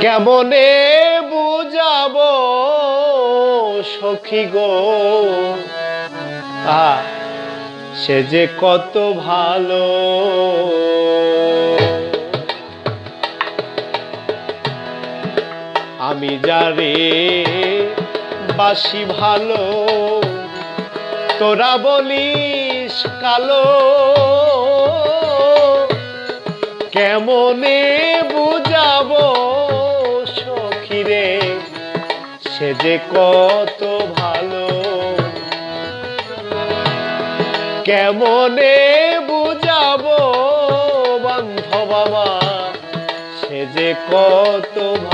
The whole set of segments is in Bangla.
কেমনে বুঝাব সখী গো? আ, সে যে কত ভালো। আমি যারে বাসি ভালো, তোরা বলিস কালো। কেমনে বুঝাবো সে যে কত ভালো। কেমনে বুঝাবো বান্ধব বাবা সে যে কত ভালো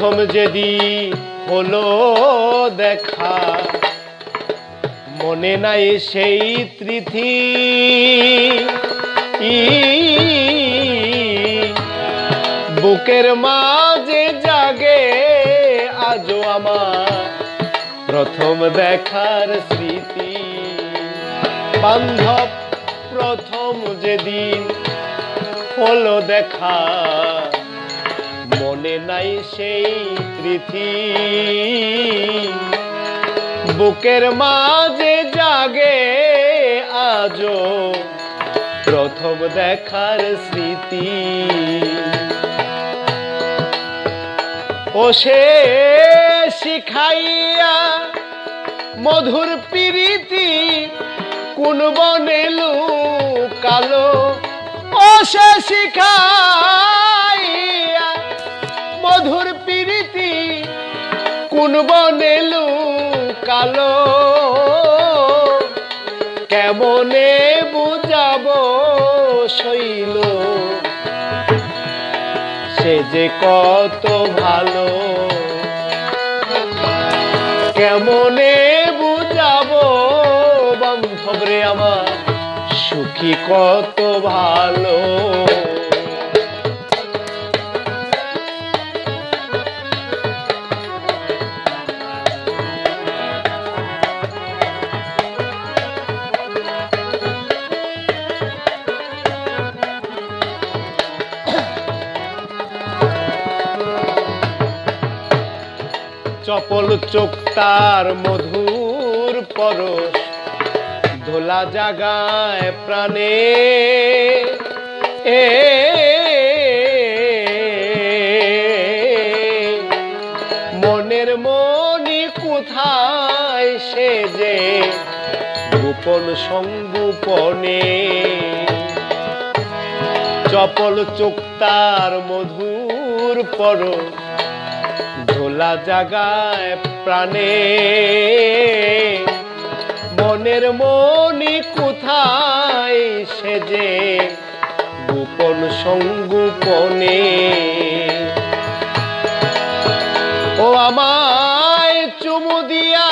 প্রথম যেদিন হলো দেখা, মনে নাই সেই তৃথি। বুকের মাঝে জাগে আজও আমার প্রথম দেখার স্মৃতি। বান্ধব প্রথম যেদিন হলো দেখা মনে নাই সেই তৃথি। বুকের মাঝে জাগে আজও প্রথম দেখার স্মৃতি। ও সে শিখাইয়া মধুর প্রীতি কোন বনে কালো ও সে শিখাইয়া বনে কালো কেমনে বুঝাব শৈল? সে যে কত ভালো। কেমনে বুঝাবো বান্ধব রে আমার সুখী কত ভালো। চপল চোখ তার মধুর পরশ। ধোলা জাগায় প্রাণে এ মনের মনি কোথায় সে যে গোপন সংগোপনে চপল চোখ তার মধুর পরশ। ধোলা জাগায় প্রাণে। মনের মনি কোথায় সেজে? গোপন সঙ্গোপনে ও আমায় চুমু দিয়া,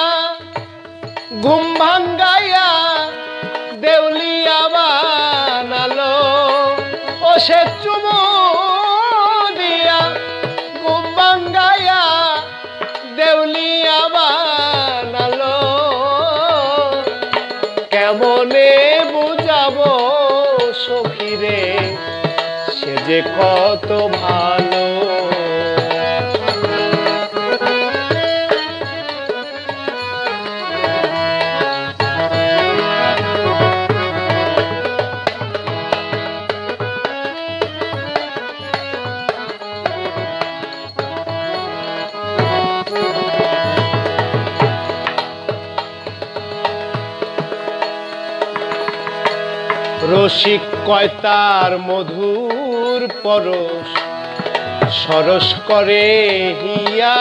ঘুম ভাঙ্গাইয়া দেউলিয়া বানালো। ও সে চুমু সখিরে সে যে কত ভালো রসিক কয়তার মধুর পরশ, সরস করে হিয়া।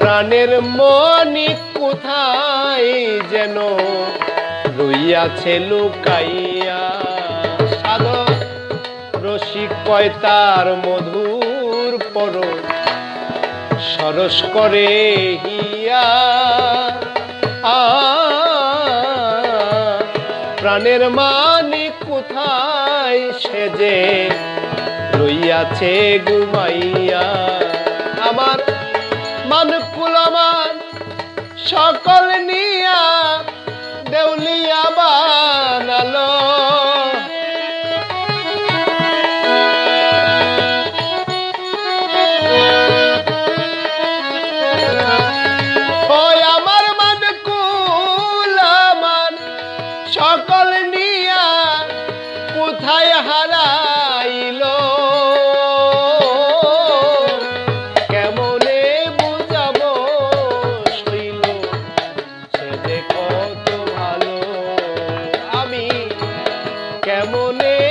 প্রাণের মনি কোথায় যেন রইয়াছে লুকাইয়া। সাধক, রসিক কয়তার মধুর পরশ, সরস করে হিয়া। মায়া প্রাণের মালিক কোথায় সেজে রইয়াছে ঘুমাইয়া। আমার মানকুল আমার সকল নিয়া দেউলিয়া কেমনে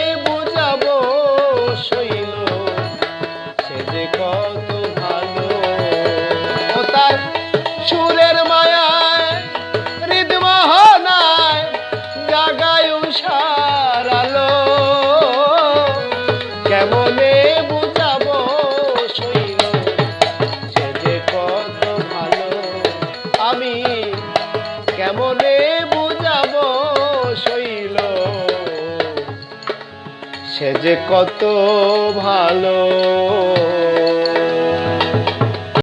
আছে যে কত ভালো।